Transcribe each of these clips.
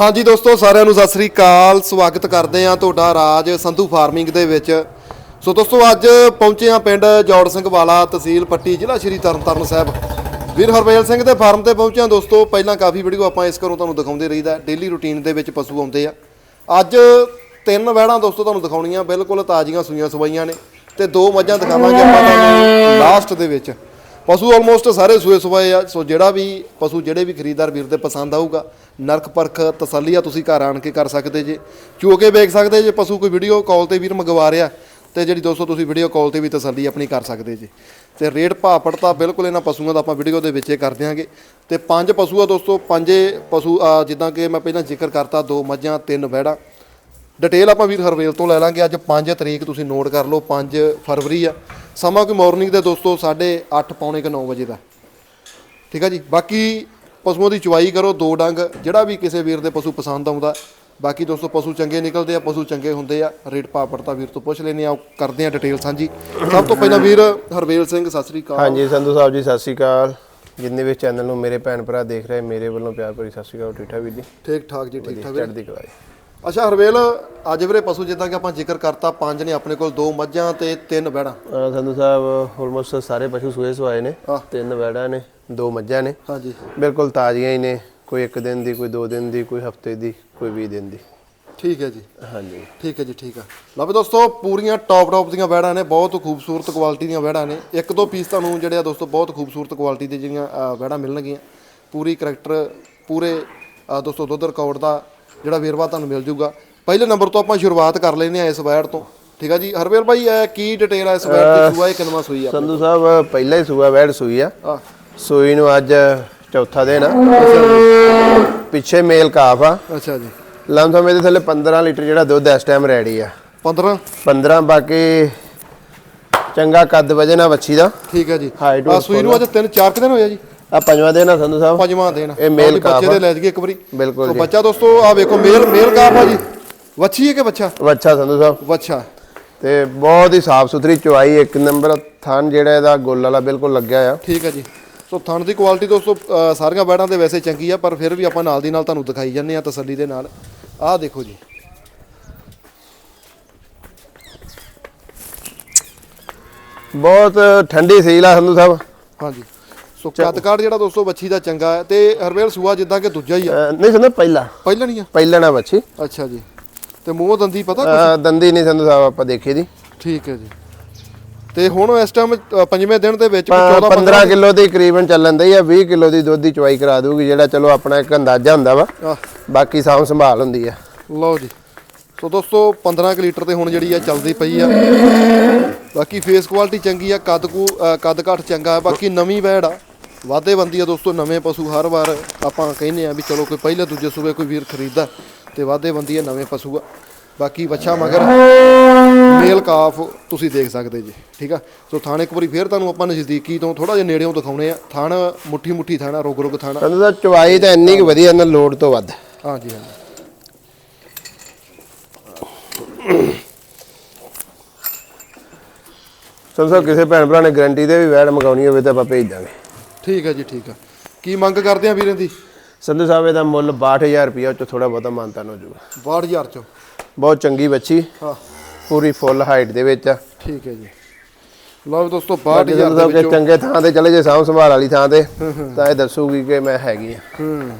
ਹਾਂਜੀ ਦੋਸਤੋ, ਸਾਰਿਆਂ ਨੂੰ ਸਤਿ ਸ੍ਰੀ ਅਕਾਲ। ਸਵਾਗਤ ਕਰਦੇ ਹਾਂ ਤੁਹਾਡਾ ਰਾਜ ਸੰਧੂ ਫਾਰਮਿੰਗ ਦੇ ਵਿੱਚ। ਸੋ ਦੋਸਤੋ, ਅੱਜ ਪਹੁੰਚੇ ਹਾਂ ਪਿੰਡ ਜੋੜ ਸਿੰਘ ਵਾਲਾ ਤਹਿਸੀਲ ਪੱਟੀ, ਜ਼ਿਲ੍ਹਾ ਸ਼੍ਰੀ ਤਰਨਤਾਰਨ ਸਾਹਿਬ। ਵੀਰ ਹਰਵੇਲ ਸਿੰਘ ਦੇ ਫਾਰਮ ਤੇ ਪਹੁੰਚੇ ਹਾਂ ਦੋਸਤੋ। ਪਹਿਲਾਂ ਕਾਫੀ ਵੀਡੀਓ ਆਪਾਂ ਇਸ ਘਰੋਂ ਤੁਹਾਨੂੰ ਦਿਖਾਉਂਦੇ ਰਹੀਦਾ ਡੇਲੀ ਰੁਟੀਨ ਦੇ ਵਿੱਚ ਪਸ਼ੂ ਆਉਂਦੇ ਆ। ਅੱਜ ਤਿੰਨ ਵਹਿੜਾਂ ਦੋਸਤੋ ਤੁਹਾਨੂੰ ਦਿਖਾਉਣੀਆਂ। ਬਿਲਕੁਲ ਤਾਜ਼ੀਆਂ ਸੂਈਆਂ ਸਵਾਈਆਂ ਨੇ ਤੇ ਦੋ ਮੱਝਾਂ ਦਿਖਾਵਾਂਗੇ ਆਪਾਂ ਤੁਹਾਨੂੰ ਲਾਸਟ ਦੇ ਵਿੱਚ। ਪਸ਼ੂ ਆਲਮੋਸਟ ਸਾਰੇ ਸੂਏ ਸਵਾਏ ਆ, ਸੋ ਜਿਹੜਾ ਵੀ ਪਸ਼ੂ ਜਿਹੜੇ ਵੀ ਖਰੀਦਦਾਰ ਵੀਰ ਦੇ ਪਸੰਦ ਆਊਗਾ, ਨਰਕ, ਪਰਖ, ਤਸੱਲੀਆ ਤੁਸੀਂ ਘਰ ਆਣ ਕੇ ਕਰ ਸਕਦੇ ਜੇ। ਚੋ ਕੇ ਵੇਖ ਸਕਦੇ ਜੇ ਪਸ਼ੂ ਕੋਈ ਵੀਡੀਓ ਕਾਲ ਤੇ ਵੀਰ ਮੰਗਵਾ ਰਿਹਾ, ਤੇ ਜਿਹੜੀ ਦੋਸਤੋ ਤੁਸੀਂ ਵੀਡੀਓ ਕਾਲ ਤੇ ਵੀ ਤਸੱਲੀ ਆਪਣੀ ਕਰ ਸਕਦੇ ਜੇ। ਤੇ ਰੇਟ ਭਾਅ ਪੜਤਾ ਬਿਲਕੁਲ ਇਹਨਾਂ ਪਸ਼ੂਆਂ ਦਾ ਆਪਾਂ ਵੀਡੀਓ ਦੇ ਵਿੱਚ ਹੀ ਕਰ ਦਿਆਂਗੇ। ਤੇ ਪੰਜ ਪਸ਼ੂ ਆ ਦੋਸਤੋ, ਪੰਜੇ ਪਸ਼ੂ ਜਿੱਦਾਂ ਕਿ ਮੈਂ ਪਹਿਲਾਂ ਜ਼ਿਕਰ ਕਰਤਾ, ਦੋ ਮੱਝਾਂ, ਤਿੰਨ ਵਹਿੜਾਂ ਡਿਟੇਲ ਆਪਾਂ ਵੀਰ ਹਰਵੇਲ ਤੋਂ ਲੈ ਲਾਂਗੇ। ਅੱਜ 5 ਤਰੀਕ ਤੁਸੀਂ ਨੋਟ ਕਰ ਲਓ 5 ਫਰਵਰੀ ਆ। ਸਮਾਂ ਕੋਈ ਮਾਰਨਿੰਗ ਦੇ ਦੋਸਤੋ 8:30 ਪੌਣੇ ਕੁ 9 ਵਜੇ ਦਾ। ਠੀਕ ਆ ਜੀ? ਬਾਕੀ ਪਸ਼ੂਆਂ ਦੀ ਚੁਆਈ ਕਰੋ ਦੋ ਡੰਗ ਜਿਹੜਾ ਵੀ ਕਿਸੇ ਵੀਰ ਦੇ ਪਸ਼ੂ ਪਸੰਦ ਆਉਂਦਾ। ਬਾਕੀ ਦੋਸਤੋ ਪਸ਼ੂ ਚੰਗੇ ਨਿਕਲਦੇ ਆ ਪਸ਼ੂ ਚੰਗੇ ਹੁੰਦੇ ਆ। ਰੇਟ ਪਾਪੜਤਾ ਵੀਰ ਤੋਂ ਪੁੱਛ ਲੈਨੇ ਆ ਕਰਦੇ ਆ ਡਿਟੇਲ ਸਾਂਝੀ। ਸਭ ਤੋਂ ਪਹਿਲਾਂ ਵੀਰ ਹਰਵੇਲ ਸਿੰਘ ਸਤਿ ਸ੍ਰੀ ਅਕਾਲ। ਹਾਂਜੀ ਸੰਧੂ ਸਾਹਿਬ ਜੀ ਸਤਿ ਸ਼੍ਰੀ ਅਕਾਲ। ਜਿੰਨੇ ਵੀ ਚੈਨਲ ਨੂੰ ਮੇਰੇ ਭੈਣ ਭਰਾ ਦੇਖ ਰਹੇ ਮੇਰੇ ਵੱਲੋਂ ਪਿਆਰ ਭਰੀ ਸਤਿ ਸ਼੍ਰੀ ਅਕਾਲ ਠੀਕ ਠਾਕ ਵੀਰ ਜੀ? ਠੀਕ ਠਾਕ ਜੀ ਠੀਕ ਠਾਕ ਵੀਰ। ਚੜ੍ਹਦੀ ਕਲਾ ਜੀ। ਅੱਛਾ ਹਰਵੇਲ ਅੱਜ ਵੀਰੇ ਪਸ਼ੂ ਜਿੱਦਾਂ ਕਿ ਆਪਾਂ ਜ਼ਿਕਰ ਕਰਤਾ ਪੰਜ ਨੇ ਆਪਣੇ ਕੋਲ ਦੋ ਮੱਝਾਂ ਤੇ ਤਿੰਨ ਵਹਿੜਾਂ ਅਹ ਸੰਧੂ ਸਾਹਿਬ ਆਲਮੋਸਟ ਸਾਰੇ ਪਸ਼ੂ ਸੂਏ ਸਵਾਏ ਨੇ ਆਹ। ਤਿੰਨ ਵੈੜਾਂ ਨੇ ਦੋ ਮੱਝਾਂ ਨੇ। ਹਾਂਜੀ। ਬਿਲਕੁਲ ਤਾਜ਼ੀਆਂ ਹੀ ਨੇ ਕੋਈ ਇੱਕ ਦਿਨ ਦੀ ਕੋਈ ਦੋ ਦਿਨ ਦੀ ਕੋਈ ਹਫ਼ਤੇ ਦੀ ਕੋਈ 20 ਦਿਨ ਦੀ। ਠੀਕ ਹੈ ਜੀ। ਹਾਂਜੀ। ਠੀਕ ਹੈ ਜੀ ਠੀਕ ਆ ਲਓ ਵੀ ਦੋਸਤੋ ਪੂਰੀਆਂ ਟੌਪ ਟੌਪ ਦੀਆਂ ਵੈੜਾਂ ਨੇ ਬਹੁਤ ਖੂਬਸੂਰਤ ਕੁਆਲਿਟੀ ਦੀਆਂ ਵੈੜਾਂ ਨੇ। ਇੱਕ ਦੋ ਪੀਸ ਤੁਹਾਨੂੰ ਜਿਹੜੇ ਆ ਦੋਸਤੋ ਬਹੁਤ ਖੂਬਸੂਰਤ ਕੁਆਲਿਟੀ ਦੇ ਜਿਹੜੀਆਂ ਅ, ਵੈੜਾਂ ਮਿਲਣਗੀਆਂ। ਪੂਰੀ ਕਰੈਕਟਰ ਪੂਰੇ ਅ, ਦੋਸਤੋ ਦੁੱਧ ਰਿਕਾਰਡ ਦਾ ਜਿਹੜਾ ਵੇਰਵਾ ਤੁਹਾਨੂੰ ਮਿਲ ਜਾਊਗਾ ਪਹਿਲੇ ਨੰਬਰ ਤੋਂ ਆਪਾਂ ਸ਼ੁਰੂਆਤ ਕਰ ਲੈਂਦੇ ਆ ਇਸ ਵੈੜ ਤੋਂ। ਠੀਕ ਆ ਜੀ? ਹਰਵੇਲ ਭਾਈ ਇਹ ਕੀ ਡਿਟੇਲ ਆ ਇਸ ਵੈੜ ਦੀ? ਸੂਆ ਇਹ ਕਿੰਨਵਾਂ ਸੂਈ ਆ? ਸੰਧੂ ਸਾਹਿਬ ਪਹਿਲਾ ਹੀ ਸੂਆ ਵੈੜ ਸੂਈ ਆ। ਸੂਈ ਨੂੰ ਅੱਜ ਚੌਥਾ ਦਿਨ ਆ। ਪਿੱਛੇ ਮੇਲ ਕਾਫ ਆ। ਅੱਛਾ ਜੀ। ਲਮਸਮ ਇਹਦੇ ਥੱਲੇ 15 ਲੀਟਰ ਜਿਹੜਾ ਦੁੱਧ ਇਸ ਟਾਈਮ ਰੈਡੀ ਆ। 15 15 ਬਾਕੀ ਚੰਗਾ ਕੱਦ ਵਜਨ ਆ ਵੱਛੀ ਦਾ। ਠੀਕ ਹੈ ਜੀ। ਆ ਸੂਈ ਨੂੰ ਅੱਜ ਤਿੰਨ ਚਾਰ ਕੁ ਦਿਨ ਹੋਇਆ ਜੀ। ਆ ਪੰਜਵਾਂ ਆ ਸੰਧੂ ਸਾਹਿਬ। ਪੰਜਵਾਂ ਦਿਨ ਇਹ ਮੇਲ ਬੱਚੇ ਕਾਫ ਦੇ ਲੈ ਜਾਈਏ ਇੱਕ ਵਾਰੀ। ਬਿਲਕੁਲ ਜੀ। ਬੱਚਾ ਦੋਸਤੋ ਆ ਵੇਖੋ ਮੇਲ ਮੇਲ ਕਾਫ ਆ ਜੀ। ਵੱਛੀ ਹੈ ਕਿ ਬੱਚਾ ਵੱਛਾ ਸੰਧੂ ਸਾਹਿਬ। ਵੱਛਾ। ਤੇ ਬਹੁਤ ਹੀ ਸਾਫ਼ ਸੁਥਰੀ ਚੁਆਈ ਇੱਕ ਨੰਬਰ ਥਣ ਜਿਹੜਾ ਇਹਦਾ ਗੋਲ ਵਾਲਾ ਬਿਲਕੁਲ ਲੱਗਿਆ ਆ। ਠੀਕ ਹੈ ਜੀ। ਸੋ ਥਣ ਦੀ ਕੁਆਲਿਟੀ ਦੋਸਤੋ ਸਾਰੀਆਂ ਬੈੜਾਂ ਦੇ ਵੈਸੇ ਚੰਗੀ ਆ ਪਰ ਫਿਰ ਵੀ ਆਪਾਂ ਨਾਲ ਦੀ ਨਾਲ ਤੁਹਾਨੂੰ ਦਿਖਾਈ ਜਾਂਦੇ ਆ ਤਸੱਲੀ ਦੇ ਨਾਲ। ਆਹ ਦੇਖੋ ਜੀ। ਬਹੁਤ ਠੰਡੀ ਸੀਲ ਆ ਸੰਧੂ ਸਾਹਿਬ। ਹਾਂਜੀ। ਸੋ ਕੱਦ ਜਿਹੜਾ ਦੋਸਤੋ ਬੱਚੀ ਦਾ ਚੰਗਾ ਹੈ ਤੇ ਹਰਵੇਲ ਸੂਆ ਜਿੱਦਾਂ ਕਿ ਦੂਜਾ ਹੀ ਆ। ਅਹ ਨਹੀਂ ਸੰਧੂ ਪਹਿਲਾ? ਪਹਿਲਾਂ ਨਹੀਂ ਆ। ਪਹਿਲਾ ਨਾ ਵੱਛੀ। ਅੱਛਾ ਜੀ। ਤੇ ਮੂੰਹ ਦੰਦੀ ਪਤਾ ਅਹ ਦੰਦੀ ਨਹੀਂ ਸੰਧੂ ਸਾਹਿਬ ਆਪਾਂ ਦੇਖੀ ਦੀ। ਠੀਕ ਹੈ ਜੀ। ਤੇ ਹੁਣ ਇਸ ਟਾਈਮ ਪੰਜਵੇਂ ਦਿਨ ਦੇ ਵਿੱਚ ਵੀ 14 15 ਕਿਲੋ ਦੀ ਕਰੀਬਨ ਚੱਲਣ ਦੀ ਆ 20 ਕਿਲੋ ਦੀ ਦੁੱਧ ਦੀ ਚੁਆਈ ਕਰਾ ਦੂਗੀ ਜਿਹੜਾ ਚਲੋ ਆਪਣਾ ਇੱਕ ਅੰਦਾਜ਼ਾ ਹੁੰਦਾ ਵਾ। ਬਾਕੀ ਸਾਂਭ ਸੰਭਾਲ ਹੁੰਦੀ ਆ। ਲਓ ਜੀ। ਸੋ ਦੋਸਤੋ 15 ਕੁ ਲੀਟਰ ਤੇ ਹੁਣ ਜਿਹੜੀ ਆ ਚੱਲਦੀ ਪਈ ਆ। ਬਾਕੀ ਫੇਸ ਕੁਆਲਿਟੀ ਚੰਗੀ ਆ ਕੱਦ ਕੂ ਅ, ਕੱਦ ਘੱਟ ਚੰਗਾ ਆ ਬਾਕੀ ਨਵੀਂ ਵੈੜ ਆ। ਵਾਧੇ ਬੰਦੀ ਆ ਦੋਸਤੋ ਨਵੇਂ ਪਸ਼ੂ ਹਰ ਵਾਰ ਆਪਾਂ ਕਹਿੰਦੇ ਆ ਵੀ ਚਲੋ ਕੋਈ ਪਹਿਲੇ ਦੂਜੇ ਸੂਬੇ ਕੋਈ ਵੀਰ ਖਰੀਦਦਾ ਤੇ ਵਾਧੇ ਬੰਦੀ ਆ ਨਵੇਂ ਪਸ਼ੂ ਆ। ਬਾਕੀ ਬੱਚਾ ਮਗਰ ਮੇਲ ਕਾਫ ਤੁਸੀਂ ਦੇਖ ਸਕਦੇ ਜੀ ਠੀਕ ਆ? ਸੋ ਥਾਣ ਇੱਕ ਵਾਰੀ ਫੇਰ ਤੁਹਾਨੂੰ ਆਪਾਂ ਨਜ਼ਦੀਕੀ ਤੋਂ ਥੋੜਾ ਜਿਹਾ ਨੇੜਿਓਂ ਦਿਖਾਉਣੇ ਆ। ਥਾਣ ਮੁੱਠੀ ਮੁੱਠੀ ਥਾਣਾ ਰੁਗ ਰੁਗ ਥਾਣਾ ਸੰਧੂ ਸਾਹਿਬ ਚੁਆਈ ਤਾਂ ਇੰਨੀ ਕੁ ਵਧੀਆ ਇਹਨਾਂ ਲੋਡ ਤੋਂ ਵੱਧ। ਹਾਂਜੀ ਹਾਂਜੀ ਸੰਧੂ ਸਾਹਿਬ ਕਿਸੇ ਭੈਣ ਭਰਾ ਨੇ ਗਾਰੰਟੀ ਦੇ ਵੀ ਵੈੜ ਮੰਗਾਉਣੀ ਹੋਵੇ ਤਾਂ ਆਪਾਂ ਭੇਜ ਦਾਂਗੇ। ਠੀਕ ਹੈ ਜੀ ਠੀਕ ਆ ਕੀ ਮੰਗ ਕਰਦੇ ਆ ਵੀਰਾਂ ਦੀ? ਸੰਧੂ ਸਾਹਿਬ ਇਹਦਾ ਮੁੱਲ 62000 ਰੁਪਇਆ ਚ ਥੋੜਾ ਬਹੁਤਾ ਮਾਨਤਾਨ ਹੋ ਜਾਊਗਾ। 62000 ਚੋਂ? ਬਹੁਤ ਚੰਗੀ ਬੱਚੀ। ਹਾਂ। ਪੂਰੀ ਫੁੱਲ ਹਾਈਟ ਦੇ ਵਿੱਚ ਆ। ਠੀਕ ਹੈ ਜੀ। ਲਓ ਵੀ ਦੋਸਤੋ ਬਾਕੀ 62000 ਸੰਧੂ ਦੇ ਵਿੱਚੋਂ ਚੰਗੇ ਥਾਂ ਤੇ ਚਲੇ ਜੇ ਸਾਂਭ ਸੰਭਾਲ ਵਾਲੀ ਥਾਂ ਤੇ ਤਾਂ ਇਹ ਦੱਸੂਗੀ ਕਿ ਮੈਂ ਹੈਗੀ ਆ। ਹੂੰ।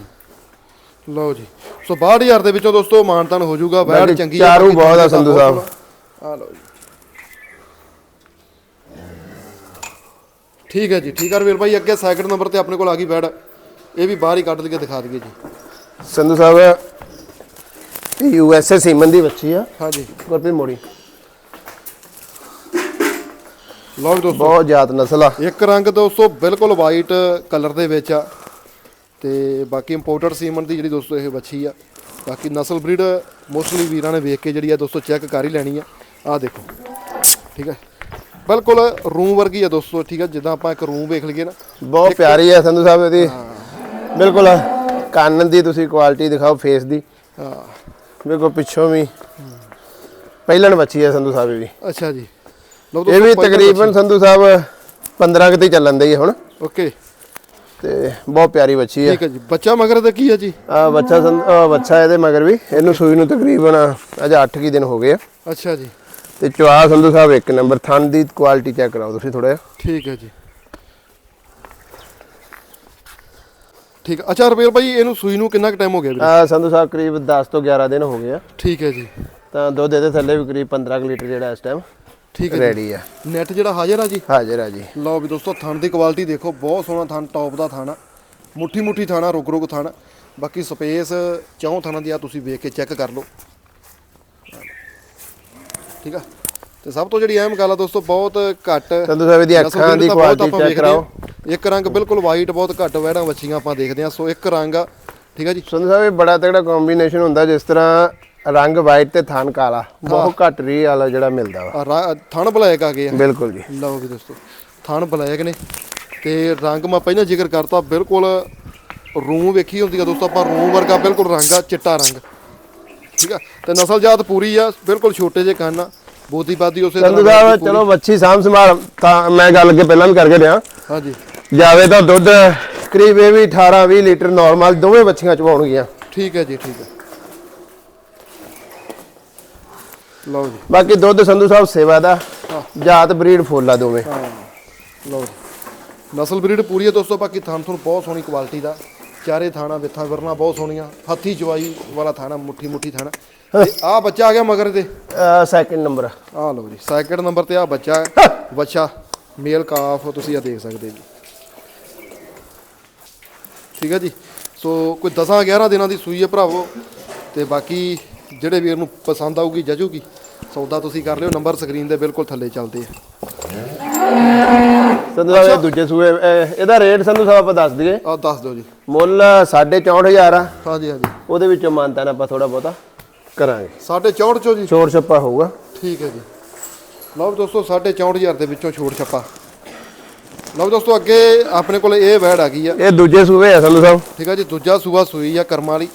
ਲਓ ਜੀ। ਸੋ 62000 ਦੇ ਵਿੱਚੋਂ ਦੋਸਤੋ ਮਾਨਤਨ ਹੋ ਜਾਊਗਾ ਬਾਕੀ ਚੰਗੀ ਚਾਰੂ ਬਹੁਤ ਆ ਸੰਧੂ ਸਾਹਿਬ। ਆ ਲਓ ਜੀ। ਠੀਕ ਹੈ ਜੀ ਠੀਕ ਆ ਰਵੀਰ ਭਾਈ ਅੱਗੇ ਸੈਕਿੰਡ ਨੰਬਰ ਤੇ ਆਪਣੇ ਕੋਲ ਆ ਗਈ ਵੈੜ ਇਹ ਵੀ ਬਾਹਰ ਹੀ ਕੱਢ ਕੇ ਦਿਖਾ ਦਈਏ ਜੀ। Sandhu Sahib U S A ਸੀਮਨ ਦੀ ਬੱਚੀ ਆ। ਹਾਂਜੀ। ਗੁਰਪ੍ਰੀਤ ਮੋੜੀ। ਲਓ ਵੀ ਦੋਸਤੋ। ਬਹੁਤ ਜਾਤ ਨਸਲ ਆ। ਇੱਕ ਰੰਗ ਦੋਸਤੋ ਬਿਲਕੁਲ ਵਾਈਟ ਕਲਰ ਦੇ ਵਿੱਚ ਆ। ਤੇ ਬਾਕੀ ਇੰਪੋਰਟਡ ਸੀਮਨ ਦੀ ਜਿਹੜੀ ਦੋਸਤੋ ਇਹ ਬੱਚੀ ਆ। ਬਾਕੀ ਨਸਲ ਬਰੀਡ ਮੋਸਟਲੀ ਵੀਰਾਂ ਨੇ ਵੇਖ ਕੇ ਜਿਹੜੀ ਆ ਦੋਸਤੋ ਚੈੱਕ ਕਰ ਹੀ ਲੈਣੀ ਆ। ਆਹ ਦੇਖੋ। ਠੀਕ ਹੈ। ਬਿਲਕੁਲ ਰੂਮ ਵਰਗੀ ਆ ਦੋਸਤੋ ਠੀਕ ਹੈ ਜਿੱਦਾਂ ਆਪਾਂ ਇੱਕ ਰੂਮ ਵੇਖ ਲਈਏ ਨਾ ਬਹੁਤ ਪਿਆਰੀ ਆ ਸੰਧੂ ਸਾਹਿਬ ਇਹਦੀ ਬਿਲਕੁਲ ਕੰਨ ਦੀ ਤੁਸੀਂ ਕੁਆਲਿਟੀ ਦਿਖਾਓ ਫੇਸ ਦੀ। ਹਾਂ। ਵੇਖੋ ਪਿੱਛੋਂ ਵੀ ਪਹਿਲਣ ਬੱਚੀ ਆ ਸੰਧੂ ਸਾਹਿਬ ਵੀ ਅੱਛਾ ਜੀ। ਇਹ ਵੀ ਤਕਰੀਬਨ ਸੰਧੂ ਸਾਹਿਬ 15 ਕਿਤੇ ਚੱਲਣ ਦੀ ਹੈ ਹੁਣ। ਓਕੇ। ਤੇ ਬਹੁਤ ਪਿਆਰੀ ਬੱਚੀ ਆ। ਠੀਕ ਹੈ ਜੀ। ਬੱਚਾ ਮਗਰ ਦਾ ਕੀ ਹੈ ਜੀ? ਆ ਬੱਚਾ ਬੱਚਾ ਇਹਦੇ ਮਗਰ ਵੀ। ਇਹਨੂੰ ਸੂਈ ਨੂੰ ਤਕਰੀਬਨ ਅਜੇ 8 ਕੀ ਦਿਨ ਹੋ ਗਏ ਆ। ਅੱਛਾ ਜੀ। ਤੇ ਚਵਾ ਸੰਧੂ ਸਾਹਿਬ ਇੱਕ ਨੰਬਰ ਥਣ ਦੀ ਕੁਆਲਿਟੀ ਚੈੱਕ ਕਰਾਓ ਤੁਸੀਂ ਥੋੜਾ ਜਿਹਾ। ਠੀਕ ਹੈ ਜੀ। ਠੀਕ ਹੈ। ਅੱਛਾ ਰੁਪਏ ਭਾਈ ਇਹਨੂੰ ਸੂਈ ਨੂੰ ਕਿੰਨਾ ਕੁ ਟਾਈਮ ਹੋ ਗਿਆ ਵੀਰੇ? ਆ ਸੰਧੂ ਸਾਹਿਬ ਕਰੀਬ 10 ਤੋਂ 11 ਦਿਨ ਹੋ ਗਏ ਆ। ਠੀਕ ਹੈ ਜੀ। ਤਾਂ ਦੁੱਧ ਇਹਦੇ ਥੱਲੇ ਵੀ ਕਰੀਬ 15 ਕੁ ਲੀਟਰ ਜਿਹੜਾ ਇਸ ਟਾਈਮ ਠੀਕ ਹੈ ਰੈਡੀ ਆ। ਨੈਟ ਜਿਹੜਾ ਹਾਜ਼ਰ ਆ ਜੀ? ਹਾਜ਼ਰ ਆ ਜੀ। ਲਓ ਵੀ ਦੋਸਤੋ ਥਣ ਦੀ ਕੁਆਲਿਟੀ ਦੇਖੋ ਬਹੁਤ ਸੋਹਣਾ ਥਣ ਟੌਪ ਦਾ ਥਣ ਆ। ਮੁੱਠੀ ਮੁੱਠੀ ਥਾਣਾ ਰੁਕ ਰੁਕ ਥਣ। ਬਾਕੀ ਸਪੇਸ ਚੌਂ ਥਣਾਂ ਦੀ ਆ ਤੁਸੀਂ ਵੇਖ ਕੇ ਚੈੱਕ ਕਰ ਲਓ। ਠੀਕ ਆ? ਤੇ ਸਭ ਤੋਂ ਜਿਹੜੀ ਅਹਿਮ ਗੱਲ ਆ ਦੋਸਤੋ ਬਹੁਤ ਘੱਟ ਸੰਧੂ ਸਾਹਿਬ ਦੀ ਅੱਖਾਂ ਦੇ ਕੁਆਲਿਟੀ ਚੈੱਕ ਕਰਾਓ। ਇੱਕ ਰੰਗ ਬਿਲਕੁਲ ਵਾਈਟ ਬਹੁਤ ਘੱਟ ਵੈੜਾਂ ਵੱਛੀਆਂ ਆਪਾਂ ਦੇਖਦੇ ਆ ਸੋ ਇੱਕ ਰੰਗ ਆ ਠੀਕ ਆ ਜੀ? ਸੰਧੂ ਸਾਹਿਬ ਇਹ ਬੜਾ ਤਗੜਾ ਕੰਬੀਨੇਸ਼ਨ ਹੁੰਦਾ ਜਿਸ ਤਰ੍ਹਾਂ ਰੰਗ ਵਾਈਟ ਤੇ ਥਣ ਕਾਲਾ। ਬਹੁਤ ਘੱਟ ਰੀ ਵਾਲਾ ਜਿਹੜਾ ਮਿਲਦਾ ਵਾ। ਥਣ ਬਲੈਕ ਆ ਗਏ ਆ। ਬਿਲਕੁਲ ਜੀ। ਲਓ ਵੀ ਦੋਸਤੋ ਥਣ ਬਲੈਕ ਨੇ। ਤੇ ਰੰਗ ਮੈਂ ਪਹਿਲਾਂ ਜ਼ਿਕਰ ਕਰਤਾ ਬਿਲਕੁਲ ਰੂਮ ਵੇਖੀ ਹੁੰਦੀ ਆ ਦੋਸਤੋ ਆਪਾਂ ਰੂਮ ਵਰਗਾ ਬਿਲਕੁਲ ਰੰਗ ਆ ਚਿੱਟਾ ਰੰਗ। ਠੀਕ ਆ? ਤੇ ਨਸਲ ਜਾਤ ਪੂਰੀ ਆ ਬਿਲਕੁਲ ਛੋਟੇ ਜਿਹੇ ਕੰਨ ਆ ਬੋਦੀ ਬਾਦੀ ਉਸੇ ਤਰ੍ਹਾਂ ਸਾਹਿਬ ਚਲੋ ਬੱਚੀ ਸਾਂਭ ਸੰਭਾਲ ਤਾਂ ਮੈਂ ਗੱਲ ਅੱਗੇ ਪਹਿਲਾਂ ਵੀ ਕਰਕੇ ਰਿਹਾ ਹਾਂਜੀ। ਜਾਵੇ ਤਾਂ ਦੁੱਧ ਕਰੀਬ ਇਹ ਵੀ 18 20 ਲੀਟਰ ਨਾਰਮਲ ਦੋਵੇਂ ਬੱਚੀਆਂ ਚਵਾਉਣਗੀਆਂ ਠੀਕ ਹੈ ਜੀ ਠੀਕ ਹੈ। ਲਓ ਜੀ। ਬਾਕੀ ਦੁੱਧ ਸੰਧੂ ਸਾਹਿਬ ਸੇਵਾ ਦਾ ਜਾਤ ਬਰੀਡ ਫੋਲਾ ਦੋਵੇਂ। ਹਾਂ। ਲਓ ਜੀ। ਨਸਲ ਬਰੀਡ ਪੂਰੀ ਹੈ ਦੋਸਤੋ ਬਾਕੀ ਥਣ ਥਣ ਬਹੁਤ ਸੋਹਣੀ ਕੁਆਲਿਟੀ ਦਾ। ਚਾਰੇ ਥਾਣਾ ਵਿੱਥਾਂ ਵਰਨਾ ਬਹੁਤ ਸੋਹਣੀਆਂ ਹੱਥੀ ਚਵਾਈ ਵਾਲਾ ਥਾਣਾ ਮੁੱਠੀ ਮੁੱਠੀ ਥਾਣਾ। ਤੇ ਆ ਬੱਚਾ ਆ ਗਿਆ ਮਗਰ ਦੇ ਸੈਕਿੰਡ ਨੰਬਰ ਆ ਲਓ ਜੀ ਸੈਕਿੰਡ ਨੰਬਰ ਤੇ ਆ ਬੱਚਾ ਹੈ। ਬੱਚਾ ਮੇਲ ਕਾਫ ਤੁਸੀਂ ਆ ਦੇਖ ਸਕਦੇ ਜੀ। ਠੀਕ ਹੈ ਜੀ? ਸੋ ਕੋਈ 10 11 ਦਿਨਾਂ ਦੀ ਸੂਈ ਹੈ ਭਰਾਵੋ। ਤੇ ਬਾਕੀ ਜਿਹੜੇ ਵੀਰ ਨੂੰ ਪਸੰਦ ਆਊਗੀ ਜਜੂਗੀ ਸੌਦਾ ਤੁਸੀਂ ਕਰ ਲਿਓ ਨੰਬਰ ਸਕਰੀਨ ਦੇ ਬਿਲਕੁਲ ਥੱਲੇ ਚੱਲਦੇ ਆ। ਸੰਧੂ ਸਾਹਿਬ ਇਹ ਦੂਜੇ ਸੂਏ ਇਹ- ਇਹਦਾ ਰੇਟ ਸੰਧੂ ਸਾਹਿਬ ਆਪਾਂ ਦੱਸ ਦਈਏ। ਆ ਦੱਸ ਦਿਓ ਜੀ। ਮੁੱਲ 64500 ਆ। ਹਾਂਜੀ ਹਾਂਜੀ। ਉਹਦੇ ਵਿੱਚੋਂ ਮਾਨਤਾ ਨਾ ਆਪਾਂ ਥੋੜਾ ਬਹੁਤਾ ਕਰਾਂਗੇ। ਸਾਢੇ 64 ਚੋ ਜੀ। ਛੋੜ ਛੱਪਾ ਹੋਊਗਾ। ਠੀਕ ਹੈ ਜੀ। ਲਓ ਦੋਸਤੋ ਸਾਢੇ 64000 ਦੇ ਵਿੱਚੋਂ ਛੋੜ ਛੱਪਾ। ਲਓ ਦੋਸਤੋ ਅੱਗੇ ਆਪਣੇ ਕੋਲ ਇਹ ਵੈੜ ਆ ਗਈ ਆ। ਇਹ ਦੂਜੇ ਸੂਏ ਆ ਸੰਧੂ ਸਾਹਿਬ। ਠੀਕ ਆ ਜੀ ਦੂਜਾ ਸੂਆ ਸੂਈ ਆ ਕਰਮਾਂ ਵਾਲੀ।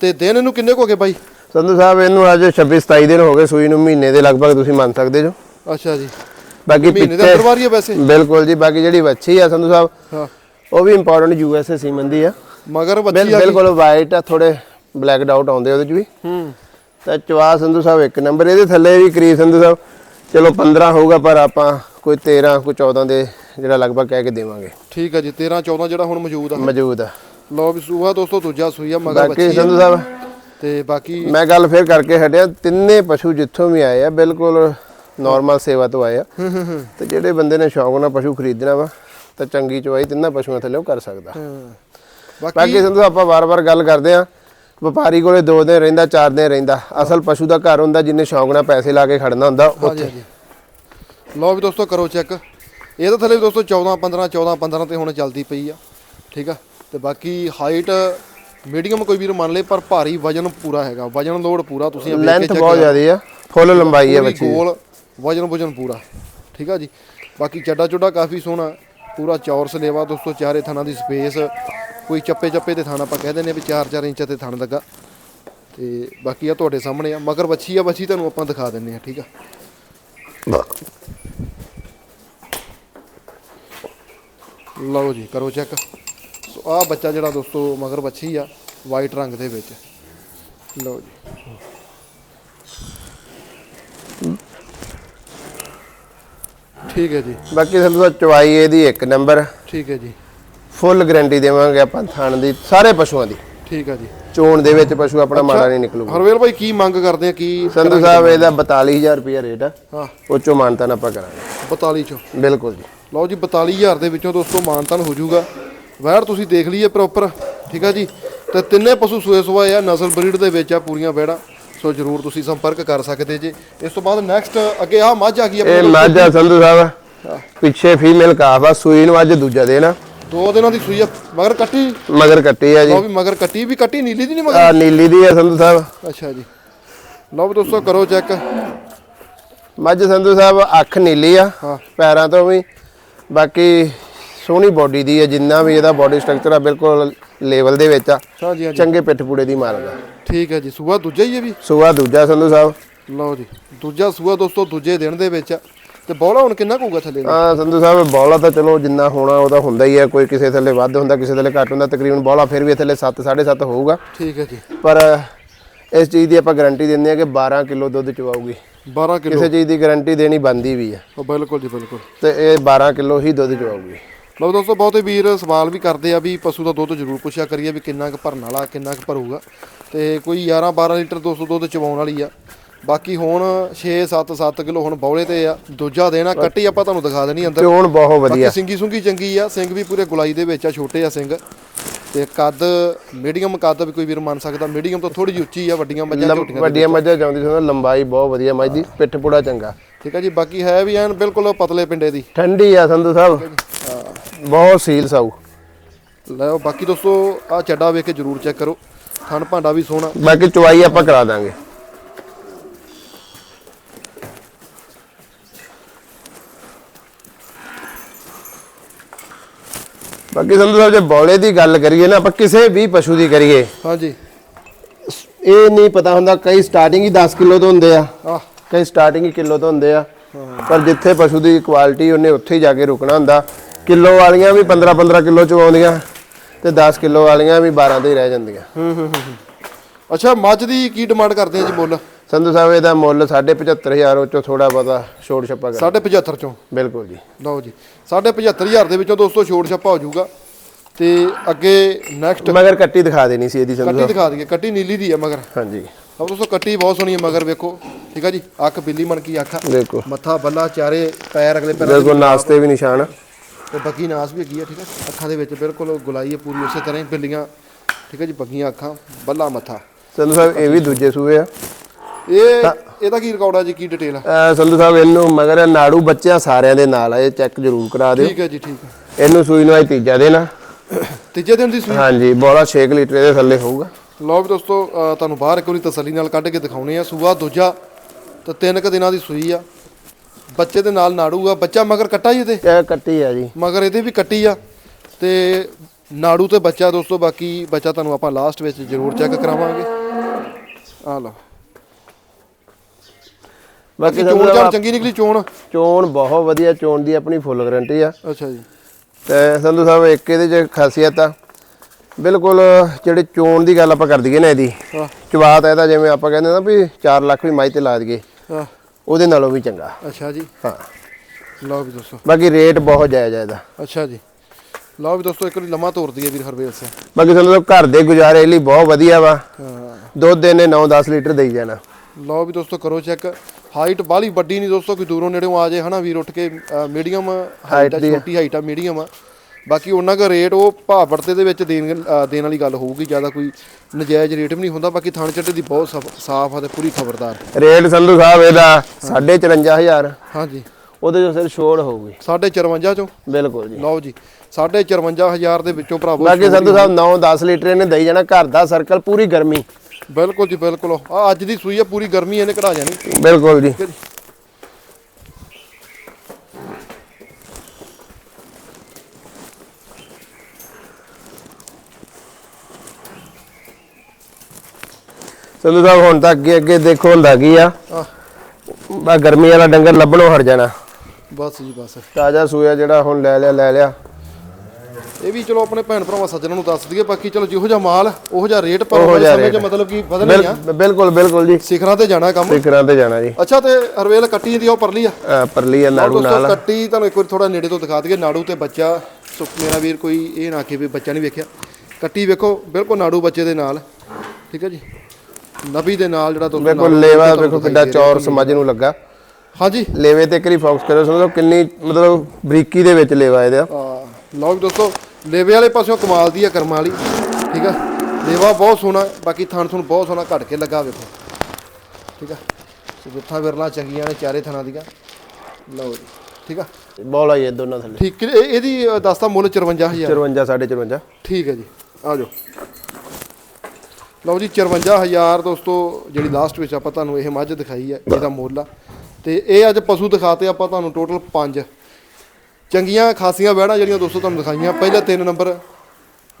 ਤੇ ਦਿਨ ਇਹਨੂੰ ਕਿੰਨੇ ਕੁ ਹੋ ਗਏ ਬਾਈ? ਸੰਧੂ ਸਾਹਿਬ ਇਹਨੂੰ ਅੱਜ 26 27 ਦਿਨ ਹੋ ਗਏ ਸੂਈ ਨੂੰ ਮਹੀਨੇ ਦੇ ਲਗਭਗ ਤੁਸੀਂ ਮੰਨ ਸਕਦੇ ਜੋ। ਅੱਛਾ ਜੀ। ਬਾਕੀ ਮਹੀਨੇ ਦੇ ਪਿੱਛੇ ਅੰਦਰ ਵਾਰੀ ਆ ਵੈਸੇ। ਬਿਲਕੁਲ ਜੀ ਬਾਕੀ ਜਿਹੜੀ ਵੱਛੀ ਆ ਸੰਧੂ ਸਾਹਿਬ ਹਾਂ। ਉਹ ਵੀ ਇੰਪੋਰਟੈਂਟ ਯੂਐਸਏ ਸੀਮਨ ਦੀ ਆ। ਮਗਰ ਬੱਚੀ ਬਿਲਕੁਲ ਵਾਈਟ ਆ ਥੋੜੇ ਬਲੈਕ ਡਾਊਟ ਆਉਂਦੇ ਉਹਦੇ ਚ ਵੀ। ਹੂੰ। ਤਾਂ ਚਵਾ ਸੰਧੂ ਸਾਹਿਬ ਇੱਕ ਨੰਬਰ ਇਹਦੇ ਥੱਲੇ ਵੀ ਕਰੀਬ ਸੰਧੂ ਸਾਹਿਬ। ਚਲੋ 15 ਹੋਊਗਾ ਪਰ ਆਪਾਂ ਕੋਈ 13 ਕੋਈ 14 ਦੇ ਜਿਹੜਾ ਲਗਭਗ ਕਹਿ ਕੇ ਦੇਵਾਂਗੇ। ਠੀਕ ਆ ਜੀ 13 14 ਜਿਹੜਾ ਹੁਣ ਮੌਜੂਦ ਆ। ਮੌਜੂਦ ਆ। ਲਓ ਵੀ ਸੂਆ ਦੋਸਤੋ ਦੂਜਾ ਸੂਈ ਆ ਮਗਰ ਬਾਕੀ ਬੱਚੀ ਆ। ਸੰਧੂ ਸਾਹਿਬ। ਤੇ ਬਾਕੀ ਮੈਂ ਗੱਲ ਫੇਰ ਕਰਕੇ ਹਟਿਆ ਤਿੰਨੇ ਪਸ਼ੂ ਜਿੱਥੋਂ ਵੀ ਆਏ ਆ ਬਿਲਕੁਲ ਨਾਰਮਲ ਸੇਵਾ ਤੋਂ ਆਏ ਆ। ਤੇ ਜਿਹੜੇ ਬੰਦੇ ਨੇ ਸ਼ੌਂਕ ਨਾਲ ਪਸ਼ੂ ਖਰੀਦਣਾ ਵਾ ਤਾਂ ਚੰਗੀ ਚਵਾਈ ਤਿੰਨਾਂ ਪਸ਼ੂਆਂ ਥੱਲੇ ਉਹ ਕਰ ਸਕਦਾ। ਹਾਂ। ਬਾਕੀ ਸੰਧੂ ਆਪਾਂ ਵਾਰ-ਵਾਰ ਗੱਲ ਕਰਦੇ ਆ ਵਪਾਰੀ ਕੋਲੇ 2 ਦਿਨ ਰਹਿੰਦਾ 4 ਦਿਨ ਰਹਿੰਦਾ। ਅਸਲ ਪਸ਼ੂ ਦਾ ਘਰ ਹੁੰਦਾ ਜਿੰਨੇ ਸ਼ੌਂਕ ਨਾਲ ਪੈਸੇ ਲਾ ਕੇ ਖੜਨਾ ਹੁੰਦਾ ਉੱਥੇ। ਲਓ ਵੀ ਦੋਸਤੋ ਕਰੋ ਚੈੱਕ। ਇਹਦੇ ਥੱਲੇ ਵੀ ਦੋਸਤੋ 14 15 14 15 ਤੇ ਹੁਣ ਚੱਲਦੀ ਪਈ ਆ। ਠੀਕ ਆ? ਤੇ ਬਾਕੀ ਹਾਈਟ ਮੀਡੀਅਮ ਕੋਈ ਵੀਰ ਮੰਨ ਲੇ ਪਰ ਭਾਰੀ ਵਜਨ ਪੂਰਾ ਹੈਗਾ। ਵਜਨ ਲੋਡ ਪੂਰਾ ਤੁਸੀਂ ਕੇ ਲੈਂਥ ਬਹੁਤ ਜ਼ਿਆਦੀ ਆ। ਫੁੱਲ ਲੰਬਾਈ ਪੂਰੀ ਬੱਚੀ। ਦੀ। ਗੋਲ ਵਜਨ ਵਜਨ ਪੂਰਾ। ਠੀਕ ਆ ਜੀ? ਬਾਕੀ ਚੱਡਾ ਚੁੱਡਾ ਕਾਫੀ ਸੋਹਣਾ। ਪੂਰਾ ਚੌਰਸ ਲੇਵਾ ਦੋਸਤੋ ਚਾਰੇ ਥਾਣਾ ਦੀ ਸਪੇਸ। ਕੋਈ ਚੱਪੇ ਚੱਪੇ ਤੇ ਥਾਣਾ ਆਪਾਂ ਕਹਿ ਦਿੰਦੇ ਆ ਵੀ 4-4 ਇੰਚ ਤੇ ਥਣ ਲੱਗਾ। ਤੇ ਬਾਕੀ ਆ ਤੁਹਾਡੇ ਸਾਹਮਣੇ ਆ। ਮਗਰ ਬੱਚੀ ਆ ਬੱਚੀ ਤੁਹਾਨੂੰ ਆਪਾਂ ਦਿਖਾ ਦਿੰਨੇ ਆ ਠੀਕ ਆ? ਲਓ ਜੀ ਕਰੋ ਚੈੱਕ। ਸੋ ਆ ਬੱਚਾ ਜਿਹੜਾ ਦੋਸਤੋ ਮਗਰ ਬੱਚੀ ਆ ਵਾਈਟ ਰੰਗ ਦੇ ਵਿੱਚ। ਲਓ ਜੀ। ਠੀਕ ਹੈ ਜੀ। ਬਾਕੀ ਸੰਧੂ ਸਾਹਿਬ ਚਵਾਈ ਇਹਦੀ ਇੱਕ ਨੰਬਰ। ਠੀਕ ਹੈ ਜੀ। ਫੁੱਲ ਗਾਰੰਟੀ ਦੇਵਾਂਗੇ ਆਪਾਂ ਥਣ ਦੀ ਸਾਰੇ ਪਸ਼ੂਆਂ ਦੀ। ਠੀਕ ਹੈ ਜੀ। ਚੋਣ ਦੇ ਵਿੱਚ ਪਸ਼ੂ ਆਪਣਾ ਮਾੜਾ ਨਹੀਂ ਨਿਕਲੂਗਾ। ਹਰਵੇਲ ਭਾਈ ਕੀ ਮੰਗ ਕਰਦੇ ਆ? ਕੀ ਸੰਧੂ ਸਾਹਿਬ ਇਹਦਾ 42000 ਰੁਪਏ ਰੇਟ ਆ। ਹਾਂ। ਉਹ ਚੋਂ ਮਾਨਤਾ ਨਾ ਆਪਾਂ ਕਰਾਂਗੇ। 42 ਚੋਂ। ਬਿਲਕੁਲ ਜੀ। ਲਓ ਜੀ 42000 ਦੇ ਵਿੱਚੋਂ ਦੋਸਤੋ ਮਾਨਤਨ ਹੋ ਜਾਊਗਾ। ਵੈੜ ਤੁਸੀਂ ਦੇਖ ਲਈਏ ਪ੍ਰੋਪਰ ਠੀਕ ਆ ਜੀ। ਤੇ ਤਿੰਨੇ ਪਸ਼ੂ ਸੂਏ ਸੁਆਏ ਆ ਨਸਲ ਬਰੀਡ ਦੇ ਵਿੱਚ ਆ ਪੂਰੀਆਂ ਵੈੜਾਂ। ਸੋ ਜਰੂਰ ਤੁਸੀਂ ਸੰਪਰਕ ਕਰ ਸਕਦੇ ਜੇ। ਇਸ ਤੋਂ ਬਾਅਦ ਨੈਕਸਟ ਅੱਗੇ ਆ ਮੱਝ ਆ ਗਈ ਆਪਣੇ ਇਹ। ਮੱਝ ਆ ਸੰਧੂ ਸਾਹਿਬ ਪਿੱਛੇ ਫੀਮੇਲ ਕਾਫ ਆ ਸੂਈ ਨੂੰ ਅੱਜ ਦੂਜਾ ਦੇਣ ਦੋ ਦਿਨਾਂ ਦੀ ਸੂਈ ਆ ਮਗਰ ਕੱਟੀ? ਮਗਰ ਕੱਟੀ ਆ ਜੀ। ਲਓ ਵੀ ਮਗਰ ਕੱਟੀ ਵੀ ਕੱਟੀ ਨੀਲੀ ਦੀ ਨਹੀਂ ਮਗਰ? ਆ ਨੀਲੀ ਦੀ ਆ ਸੰਧੂ ਸਾਹਿਬ। ਅੱਛਾ ਜੀ। ਲਓ ਵੀ ਦੋਸਤੋ ਕਰੋ ਚੈੱਕ ਮੱਝ ਸੰਧੂ ਸਾਹਿਬ ਅੱਖ ਨੀਲੀ ਆ। ਪੈਰਾਂ ਤੋਂ ਵੀ। ਬਾਕੀ ਸੋਹਣੀ ਬਾਡੀ ਦੀ ਆ ਜਿੰਨਾ ਵੀ ਇਹਦਾ ਬਾਡੀ ਸਟਰਕਚਰ ਆ ਬਿਲਕੁਲ ਲੈਵਲ ਦੇ ਵਿੱਚ ਆ। ਹਾਂਜੀ ਹਾਂਜੀ। ਚੰਗੇ ਪਿੱਠ ਪੂੜੇ ਦੀ ਮਾਰਦਾ ਠੀਕ ਹੈ ਜੀ ਸੂਆ ਦੂਜਾ ਹੀ ਹੈ ਵੀ? ਸੂਆ ਦੂਜਾ ਸੰਧੂ ਸਾਹਿਬ। ਲਓ ਜੀ ਦੂਜਾ ਸੂਆ ਦੋਸਤੋ ਦੂਜੇ ਦਿਨ ਦੇ ਵਿੱਚ। ਆ ਤੇ ਬੌਲਾ ਹੁਣ ਕਿੰਨਾ ਕੂਗਾ ਥੱਲੇ? ਆ ਸੰਧੂ ਸਾਹਿਬ ਬੌਲਾ ਤਾਂ ਚਲੋ ਜਿੰਨਾ ਹੋਣਾ ਉਹਦਾ ਹੁੰਦਾ ਹੀ ਹੈ। ਕੋਈ ਕਿਸੇ ਥੱਲੇ ਵੱਧ ਹੁੰਦਾ ਕਿਸੇ ਥੱਲੇ ਘੱਟ ਹੁੰਦਾ ਤਕਰੀਬਨ ਬੌਲਾ ਫਿਰ ਵੀ ਥੱਲੇ 7 7.5 ਹੋਊਗਾ। ਠੀਕ ਹੈ ਜੀ। ਪਰ ਇਸ ਚੀਜ਼ ਦੀ ਆਪਾਂ ਗਾਰੰਟੀ ਦਿੰਦੇ ਆ ਕਿ 12 ਕਿਲੋ ਦੁੱਧ ਚਵਾਊਗੀ। 12 ਕਿਲੋ। ਕਿਸੇ ਚੀਜ਼ ਦੀ ਗਾਰੰਟੀ ਦੇਣੀ ਬੰਦੀ ਵੀ ਹੈ। ਬਿਲਕੁਲ ਜੀ ਬਿਲਕੁਲ। ਤੇ ਇਹ 12 ਕਿਲੋ ਹੀ ਦੁੱਧ ਚਵਾਊਗੀ। ਲਓ ਦੋਸਤੋ ਬਹੁਤੇ ਵੀਰ ਸਵਾਲ ਵੀ ਕਰਦੇ ਆ ਵੀ ਪਸ਼ੂ ਦਾ ਦੁੱਧ ਜ਼ਰੂਰ ਪੁੱਛਿਆ ਕਰੀਏ ਵੀ ਕਿੰਨਾ ਕੁ ਭਰਨ ਵਾਲਾ ਕਿੰਨਾ ਕੁ ਭਰੂਗਾ। ਤੇ ਕੋਈ 11 12 ਲੀਟਰ 200 ਦੁੱਧ ਚਵਾਉਣ ਵਾਲੀ ਆ। ਬਾਕੀ ਹੁਣ 6 7 7 ਕਿਲੋ ਹੁਣ ਬੌਲੇ ਤੇ ਆ। ਦੂਜਾ ਦੇਣਾ ਕੱਟੀ ਆਪਾਂ ਤੁਹਾਨੂੰ ਦਿਖਾ ਦੇਣੀ ਅੰਦਰ। ਚੋਣ ਬਹੁਤ ਬਾਕੀ ਵਧੀਆ ਸਿੰਗੀ ਸੁੰਗੀ ਚੰਗੀ ਆ। ਸਿੰਘ ਵੀ ਪੂਰੇ ਗੁਲਾਈ ਦੇ ਵਿੱਚ ਆ ਛੋਟੇ ਆ ਸਿੰਘ ਤੇ ਕੱਦ ਮੀਡੀਅਮ ਕੱਦ ਵੀ ਕੋਈ ਵੀਰ ਮੰਨ ਸਕਦਾ। ਮੀਡੀਅਮ ਤੋਂ ਥੋੜੀ ਜਿਹੀ ਉੱਚੀ ਆ ਵੱਡੀਆਂ ਮੱਝਾਂ ਝੋਟੀਆਂ ਵੱਡੀਆਂ ਮੱਝਾਂ ਚਾਹੁੰਦੀ ਸੀ ਲੰਬਾਈ ਬਹੁਤ ਵਧੀਆ ਮੱਝ ਦੀ। ਪਿੱਠ ਪੁੜਾ ਚੰਗਾ। ਠੀਕ ਆ ਜੀ ਬਾਕੀ ਹੈ ਵੀ ਐਨ ਬਿਲਕੁਲ ਪਤਲੇ ਪਿੰਡੇ ਦੀ। ਠੰਡੀ ਆ ਸੰਧੂ ਸਾਹਿਬ। ਬਹੁਤ ਸੀਲ ਸਾਊ ਲਓ ਬਾਕੀ ਦੋਸਤੋ ਆ ਚੱਡਾ ਵੇਖ ਕੇ ਜਰੂਰ ਚੈੱਕ ਕਰੋ। ਥਣ ਭਾਂਡਾ ਵੀ ਸੋਹਣਾ। ਬਾਕੀ ਚੁਆਈ ਆਪਾਂ ਕਰਾ ਦਾਂਗੇ। ਬਾਕੀ ਸੰਧੂ ਸਾਹਿਬ ਜੇ ਬੌਲੇ ਦੀ ਗੱਲ ਕਰੀਏ ਨਾ ਆਪਾਂ ਕਿਸੇ ਵੀ ਪਸ਼ੂ ਦੀ ਕਰੀਏ। ਹਾਂਜੀ। ਇਹ ਨਹੀਂ ਪਤਾ ਹੁੰਦਾ ਕਈ ਸਟਾਰਟਿੰਗ ਹੀ 10 ਕਿਲੋ ਤੋਂ ਹੁੰਦੇ ਆ। ਕਈ ਸਟਾਰਟਿੰਗ ਹੀ ਕਿਲੋ ਤੋਂ ਹੁੰਦੇ ਆ। ਪਰ ਜਿੱਥੇ ਪਸ਼ੂ ਦੀ ਕੁਆਲਿਟੀ ਉਹਨੇ ਉੱਥੇ ਹੀ ਜਾ ਕੇ ਰੁਕਣਾ ਹੁੰਦਾ। ਕਿਲੋ ਵਾਲੀਆਂ ਵੀ 15 15 ਕਿਲੋ ਚ ਆਉਂਦੀਆਂ ਤੇ 10 ਕਿਲੋ ਵਾਲੀਆਂ ਵੀ 12 ਤੇ ਹੀ ਰਹਿ ਜਾਂਦੀਆਂ। ਹੂੰ ਹੂੰ ਹੂੰ ਹੂੰ। ਅੱਛਾ ਮੱਝ ਦੀ ਕੀ ਡਿਮਾਂਡ ਕਰਦੇ ਆ ਜੀ ਮੁੱਲ? ਸੰਧੂ ਸਾਹਿਬ ਇਹਦਾ ਮੁੱਲ 75000 ਉਹ ਚੋਂ ਥੋੜਾ ਬਹੁਤਾ ਛੋੜ ਛੱਪਾ ਕਰ 75 ਚੋਂ? ਬਿਲਕੁਲ ਜੀ। ਲਓ ਜੀ 75000 ਦੇ ਵਿੱਚੋਂ ਦੋਸਤੋ ਛੋੜ ਛੱਪਾ ਹੋ ਜਾਊਗਾ। ਤੇ ਅੱਗੇ ਨੈਕਸਟ ਮਗਰ ਕੱਟੀ ਦਿਖਾ ਦੇਣੀ ਸੀ ਇਹਦੀ ਸੰਧੂ ਕੱਟੀ ਦਿਖਾ ਦਈਏ ਕੱਟੀ ਨੀਲੀ ਦੀ ਆ ਮਗਰ। ਹਾਂਜੀ। ਲਓ ਦੋਸਤੋ ਕੱਟੀ ਬਹੁਤ ਸੋਹਣੀ ਹੈ ਮਗਰ ਵੇਖੋ। ਠੀਕ ਆ ਜੀ ਅੱਖ ਬਿੱਲੀ ਮਣ ਕੀ ਅੱਖ ਮੱਥਾ ਬੱਲਾ ਚਾਰੇ ਪੈਰ ਅਗਲੇ ਪੈਰਾਂ ਦੇ ਬਿਲਕੁਲ ਨਾਸਤੇ ਵੀ ਨਿਸ਼ਾਨ। ਤੇ ਬੱਗੀ ਨਾਸ ਵੀ ਹੈਗੀ ਆ ਠੀਕ ਆ? ਅੱਖਾਂ ਦੇ ਵਿੱਚ ਬਿਲਕੁਲ ਗੁਲਾਈ ਹੈ ਪੂਰੀ ਉਸੇ ਤਰ੍ਹਾਂ ਹੀ ਬਿੱਲੀਆਂ ਠੀਕ ਆ ਜੀ ਬੱਗੀਆਂ ਅੱਖਾਂ ਬੱਲਾ ਮੱਥਾ। ਸੰਧੂ ਸਾਹਿਬ ਇਹ ਵੀ ਦੂਜੇ ਸੂਏ ਆ? ਇਹ ਇਹਦਾ ਕੀ ਰਿਕਾਰਡ ਆ ਜੀ ਕੀ ਡਿਟੇਲ ਆ? ਸੰਧੂ ਸਾਹਿਬ ਇਹਨੂੰ ਮਗਰ ਨਾੜੂ ਬੱਚਿਆਂ ਸਾਰਿਆਂ ਦੇ ਨਾਲ ਆ ਇਹ ਚੈੱਕ ਜ਼ਰੂਰ ਕਰਾ ਦਿਓ। ਠੀਕ ਹੈ ਜੀ ਠੀਕ ਹੈ ਇਹਨੂੰ ਸੂਈ ਨੂੰ ਅੱਜ ਤੀਜਾ ਆ ਤੀਜੇ ਦਿਨ ਦੀ ਸੂਈ? ਹਾਂਜੀ ਬੋਲਾ 6 ਲੀਟਰ ਦੇ ਥੱਲੇ ਹੋਊਗਾ। ਲਓ ਵੀ ਦੋਸਤੋ ਤੁਹਾਨੂੰ ਬਾਹਰ ਇੱਕ ਵਾਰੀ ਤਸੱਲੀ ਨਾਲ ਕੱਢ ਕੇ ਦਿਖਾਉਣੇ ਆ ਸੂਆ ਦੂਜਾ ਤੇ ਤਿੰਨ ਕ ਦਿਨਾਂ ਦੀ ਸੂਈ ਆ। ਬੱਚੇ ਦੇ ਨਾਲ ਨਾੜੂ ਆ ਬੱਚਾ ਮਗਰ ਕੱਟਾ ਹੀ ਇਹਦੇ? ਇਹ ਕੱਟੀ ਆ ਜੀ। ਮਗਰ ਇਹਦੇ ਵੀ ਕੱਟੀ ਆ। ਤੇ ਨਾੜੂ ਤੇ ਬੱਚਾ ਦੋਸਤੋ ਬਾਕੀ ਬੱਚਾ ਤੁਹਾਨੂੰ ਆਪਾਂ ਲਾਸਟ ਵਿੱਚ ਜ਼ਰੂਰ ਚੈੱਕ ਕਰਾਵਾਂਗੇ। ਆ ਲਓ। ਬਾਕੀ ਚੋਣ ਚਾਣ ਚੰਗੀ ਨਿਕਲੀ ਚੋਣ। ਚੋਣ ਬਹੁਤ ਵਧੀਆ ਚੋਣ ਦੀ ਆਪਣੀ ਫੁੱਲ ਗਾਰੰਟੀ ਆ। ਅੱਛਾ ਜੀ। ਤੇ ਸੰਧੂ ਸਾਹਿਬ ਇੱਕ ਇਹਦੇ ਚ ਖਾਸੀਅਤ ਆ। ਬਿਲਕੁਲ ਜਿਹੜੇ ਚੋਣ ਦੀ ਗੱਲ ਆਪਾਂ ਕਰ ਦਈਏ ਨਾ ਇਹਦੀ ਚਵਾਤ ਇਹਦਾ ਜਿਵੇਂ ਆਪਾਂ ਕਹਿੰਦੇ ਨਾ ਵੀ 4 ਲੱਖ ਵੀ ਮਾਈ ਤੇ ਲਾ ਦਈਏ। ਉਹਦੇ ਨਾਲੋਂ ਵੀ ਚੰਗਾ। ਅੱਛਾ ਜੀ। ਹਾਂ। ਲਓ ਵੀ ਦੋਸਤੋ। ਬਾਕੀ ਰੇਟ ਬਹੁਤ ਜਾਇਜ਼ ਆ ਇਹਦਾ। ਅੱਛਾ ਜੀ। ਲਓ ਵੀ ਦੋਸਤੋ ਇੱਕ ਵਾਰੀ ਲੰਮਾ ਤੋਰ ਦਈਏ ਵੀਰ ਹਰਵੇਲ ਸਿੰਘ। ਬਾਕੀ ਸਾਹਿਬ ਘਰ ਦੇ ਗੁਜ਼ਾਰੇ ਲਈ ਬਹੁਤ ਵਧੀਆ ਵਾ। ਹਾਂ। ਦੁੱਧ ਇਹਨੇ 9-10 ਲੀਟਰ ਦੇਈ ਜਾਣਾ। ਲਓ ਵੀ ਦੋਸਤੋ ਕਰੋ ਚੈੱਕ। ਹਾਈਟ ਬਾਹਲੀ ਵੱਡੀ ਨਹੀਂ ਦੋਸਤੋ ਕੋਈ ਦੂਰੋਂ ਨੇੜੇੋਂ ਆ ਜੇ ਹਨਾ ਵੀਰ ਉੱਠ ਕੇ ਮੀਡੀਅਮ ਹਾਈਟ ਆ। ਛੋਟੀ ਹਾਈਟ ਆ ਮੀਡੀਅਮ ਆ। ਬਾਕੀ ਉਹਨਾਂ ਦਾ ਰੇਟ ਉਹ ਭਾਅ ਵਰਤੇ ਦੇ ਵਿੱਚ ਦੇਣ ਦੇਣ ਵਾਲੀ ਗੱਲ ਹੋਊਗੀ ਜ਼ਿਆਦਾ ਕੋਈ ਨਜਾਇਜ਼ ਰੇਟ ਵੀ ਨਹੀਂ ਹੁੰਦਾ ਬਾਕੀ ਥਣ ਚੱਟੇ ਦੀ ਬਹੁਤ ਸਾਫ- ਆ ਤੇ ਪੂਰੀ ਖਬਰਦਾਰ। ਰੇਟ ਸੰਧੂ ਸਾਹਿਬ ਇਹਦਾ 54500 ਹਾਂਜੀ। ਉਹਦੇ ਚੋਂ ਸਿਰ ਛੋੜ ਹੋਊਗੀ। 54 ਚੋਂ? ਬਿਲਕੁਲ ਜੀ। ਲਓ ਜੀ 54500 ਦੇ ਵਿੱਚੋਂ ਭਰਾਵੋ ਬਾਕੀ ਸੰਧੂ ਸਾਹਿਬ 9-10 ਲੀਟਰ ਇਹਨੇ ਦੇਈ ਜਾਣਾ ਘਰ ਦਾ ਸਰਕਲ ਪੂਰੀ ਗਰਮੀ। ਬਿਲਕੁਲ ਜੀ ਬਿਲਕੁਲ। ਆ ਅੱਜ ਦੀ ਸੂਈ ਆ ਪੂਰੀ ਗਰਮੀ ਇਹਨੇ ਕਢਾ ਜਾਣੀ। ਬਿਲਕੁਲ ਜੀ। ਸੰਧੂ ਸਾਹਿਬ ਹੁਣ ਤਾਂ ਅੱਗੇ ਅੱਗੇ ਦੇਖੋ ਹੁੰਦਾ ਕੀ ਆ। ਬਾ ਗਰਮੀ ਵਾਲਾ ਡੰਗਰ ਲੱਭਣੋਂ ਹਟ ਜਾਣਾ। ਬਸ ਜੀ ਬਸ। ਤਾਜ਼ਾ ਸੂਆ ਜਿਹੜਾ ਹੁਣ ਲੈ ਲਿਆ ਲੈ ਲਿਆ। ਇਹ ਵੀ ਚਲੋ ਆਪਣੇ ਭੈਣ ਭਰਾਵਾਂ ਸੱਜਣਾਂ ਨੂੰ ਦੱਸ ਦਈਏ ਬਾਕੀ ਚਲੋ ਜਿਹੋ ਜਿਹਾ ਮਾਲ ਉਹੋ ਜਿਹਾ ਰੇਟ ਪਰ ਉਹੋ ਜਿਹਾ ਰੇਟ। ਮਤਲਬ ਕਿ ਵਧਣਾ ਆ ਬਿਲ- ਬਿਲਕੁਲ ਬਿਲਕੁਲ ਜੀ। ਸਿਖਰਾਂ ਤੇ ਜਾਣਾ ਕੰਮ। ਫਿਕਰਾਂ ਤੇ ਜਾਣਾ ਜੀ। ਅੱਛਾ ਤੇ ਹਰਵੇਲ ਕੱਟੀ ਦੀ ਉਹ ਪਰਲੀ ਆ? ਪਰਲੀ ਆ ਨਾੜੂ ਨਾਲ। ਕੱਟੀ ਤੁਹਾਨੂੰ ਇੱਕ ਵਾਰ ਥੋੜਾ ਨੇੜੇ ਤੋਂ ਦਿਖਾ ਦਈਏ ਨਾੜੂ ਤੇ ਬੱਚਾ। ਸੋ ਮੇਰਾ ਵੀਰ ਕੋਈ ਇਹ ਨਾ ਕਿ ਵੀ ਬੱਚਾ ਨਹੀਂ ਵੇਖਿਆ। ਕੱਟੀ ਵੇਖੋ ਬਿਲਕੁਲ ਨਾੜੂ ਬੱਚੇ ਦੇ ਨਾਲ। ਠੀਕ ਹੈ ਜੀ? ਨਬੀ ਦੇ ਨਾਲ ਜਿਹੜਾ ਦੋਸਤੋ ਬਿਲਕੁਲ ਲੇਵਾ ਤੁਹਾਨੂੰ ਵੇਖੋ ਦਿਖਾਈ ਕਿੱਡਾ। ਚੌਰ ਸਮਝ ਨੂੰ ਲੱਗਾ। ਹਾਂਜੀ। ਲੇਵੇ ਤੇ ਕਰੀ ਫੋਕਸ ਕਰੋ ਸਮਝੋ ਕਿੰਨੀ ਮਤਲਬ ਬਰੀਕੀ ਦੇ ਵਿੱਚ ਲੇਵਾ ਇਹਦਾ ਆ। ਲਓ ਦੋਸਤੋ ਲੇਵੇ ਵਾਲੇ ਪਾਸਿਓਂ ਕਮਾਲ ਦੀ ਆ ਕਰਮਾਂ ਵਾਲੀ ਠੀਕ ਆ? ਲੇਵਾ ਬਹੁਤ ਸੋਹਣਾ ਬਾਕੀ ਥਣ ਥਣ ਬਹੁਤ ਸੋਹਣਾ ਘੜ ਕੇ ਲੱਗਾ ਵੇਖੋ। ਠੀਕ ਆ? ਸੁਬਿੱਥਾ ਵਿਰਲਾ ਚੰਗੀਆਂ ਨੇ ਚਾਰੇ ਥਣਾਂ ਦੀਆਂ। ਲਓ ਜੀ ਠੀਕ ਆ? ਬੋਲ ਆਈ ਇਹ ਦੋਨਾਂ ਥੱਲੇ। ਠੀਕ ਇਹ- ਇਹਦੀ ਅ, ਦੱਸਤਾ ਮੁੱਲ 54000 54 54 ਠੀਕ ਹੈ ਜੀ ਆ ਜਾਓ। ਲਓ ਜੀ 54000 ਦੋਸਤੋ, ਜਿਹੜੀ ਲਾਸਟ ਵਿੱਚ ਆਪਾਂ ਤੁਹਾਨੂੰ ਇਹ ਮੱਝ ਦਿਖਾਈ ਹੈ, ਇਹਦਾ ਮੁੱਲ ਆ। ਤੇ ਇਹ ਅੱਜ ਪਸ਼ੂ ਦਿਖਾਤੇ ਆਪਾਂ ਤੁਹਾਨੂੰ ਟੋਟਲ 5 ਚੰਗੀਆਂ ਖਾਸੀਆਂ ਵਹਿੜਾਂ ਜਿਹੜੀਆਂ ਦੋਸਤੋ ਤੁਹਾਨੂੰ ਦਿਖਾਈਆਂ। ਪਹਿਲੇ ਤਿੰਨ ਨੰਬਰ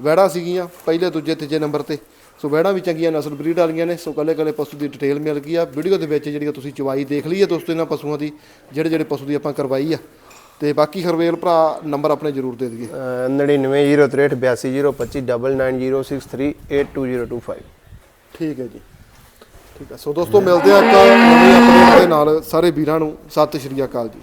ਵਹਿੜਾਂ ਸੀਗੀਆਂ, ਪਹਿਲੇ, ਦੂਜੇ, ਤੀਜੇ ਨੰਬਰ ਤੇ। ਸੋ ਵਹਿੜਾਂ ਵੀ ਚੰਗੀਆਂ, ਨਸਲ ਬਰੀਡ ਵਾਲੀਆਂ ਨੇ। ਸੋ ਕੱਲੇ ਕੱਲੇ ਪਸ਼ੂ ਦੀ ਡਿਟੇਲ ਮਿਲ ਗਈ ਆ। ਵੀਡੀਓ ਦੇ ਵਿੱਚ ਜਿਹੜੀ ਤੁਸੀਂ ਚਵਾਈ ਦੇਖ ਲਈ ਹੈ ਦੋਸਤੋ ਇਹਨਾਂ ਪਸ਼ੂਆਂ ਦੀ ਜਿਹੜੇ ਜਿਹੜੇ ਪਸ਼ੂ ਦੀ ਆਪਾਂ ਕਰਵਾਈ ਆ। ਤੇ ਬਾਕੀ ਹਰਵੇਲ ਭਰਾ ਨੰਬਰ ਆਪਣੇ ਜ਼ਰੂਰ ਦੇ ਦਈਏ 9903829906382025 ਠੀਕ ਹੈ ਜੀ। ਠੀਕ ਹੈ। ਸੋ ਦੋਸਤੋ ਮਿਲਦੇ ਆ ਇੱਕ ਨਵੀਂ ਅਪਡੇਟ ਦੇ ਨਾਲ ਸਾਰੇ ਵੀਰਾਂ ਨੂੰ। ਸਤਿ ਸ਼੍ਰੀ ਅਕਾਲ ਜੀ।